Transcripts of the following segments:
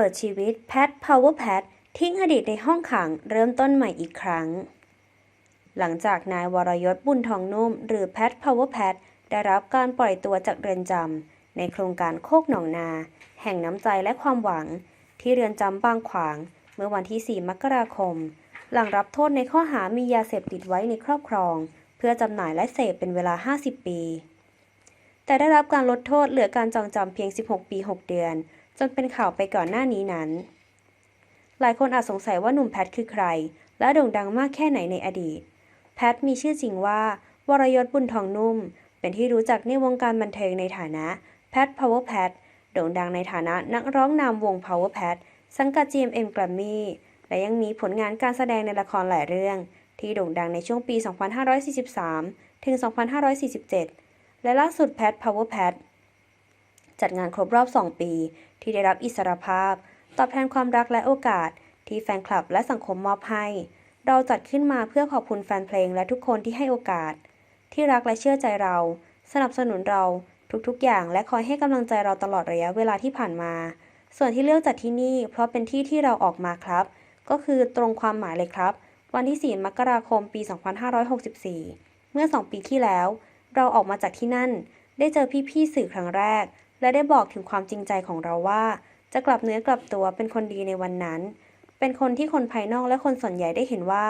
ปิดชีวิตแพท Power Pat ทิ้งอดีตในห้องขังเริ่มต้นใหม่อีกครั้ง หลังจากนายวรยศบุญทองนุ่ม หรือแพท Power Pat ได้รับการปล่อยตัวจากเรือนจำในโครงการโคกหนองนา แห่งน้ำใจและความหวัง ที่เรือนจำบางขวาง เมื่อวันที่ 4 มกราคม หลังรับโทษในข้อหามียาเสพติดไว้ในครอบครอง เพื่อจำหน่ายและเสพเป็นเวลา 50 ปี แต่ได้รับการลดโทษเหลือการจองจำเพียง 16 ปี 6 เดือน จนเป็นข่าวไปก่อนหน้านี้นั้น หลายคนอาจสงสัยว่าหนุ่มแพทคือใคร และโด่งดังมากแค่ไหนในอดีต แพทมีชื่อจริงว่า วรยศบุญทองนุ่ม เป็นที่รู้จักในวงการบันเทิงในฐานะแพท Power Pat โด่งดังในฐานะนักร้องนำวง Power Pat สังกัด GMM Grammy และยังมีผลงานการแสดงในละครหลายเรื่อง ที่โด่งดังในช่วงปี 2543 ถึง 2547 และล่าสุดแพท Power Pat จัดงานครบรอบ 2 ปี ที่ได้รับอิสรภาพ ตอบแทนความรักและโอกาส ที่แฟนคลับและสังคมมอบให้ เราจัดขึ้นมาเพื่อขอบคุณแฟนเพลงและทุกคนที่ให้โอกาส ที่รักและเชื่อใจเรา สนับสนุนเราทุกๆ อย่างและคอยให้กำลังใจเราตลอดระยะเวลาที่ผ่านมา ส่วนที่เลือกจัดที่นี่ เพราะเป็นที่ที่เราออกมาครับ ก็คือตรงความหมายเลยครับ วันที่ 4 มกราคม ปี 2564 เมื่อ 2 ปีที่แล้ว เราออกมาจากที่นั่น ได้เจอพี่ๆสื่อครั้งแรก และได้บอกถึงความจริงใจของเราว่า จะกลับเนื้อกลับตัวเป็นคนดีในวันนั้น เป็นคนที่คนภายนอกและคนส่วนใหญ่ได้เห็นว่า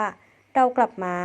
เรากลับมา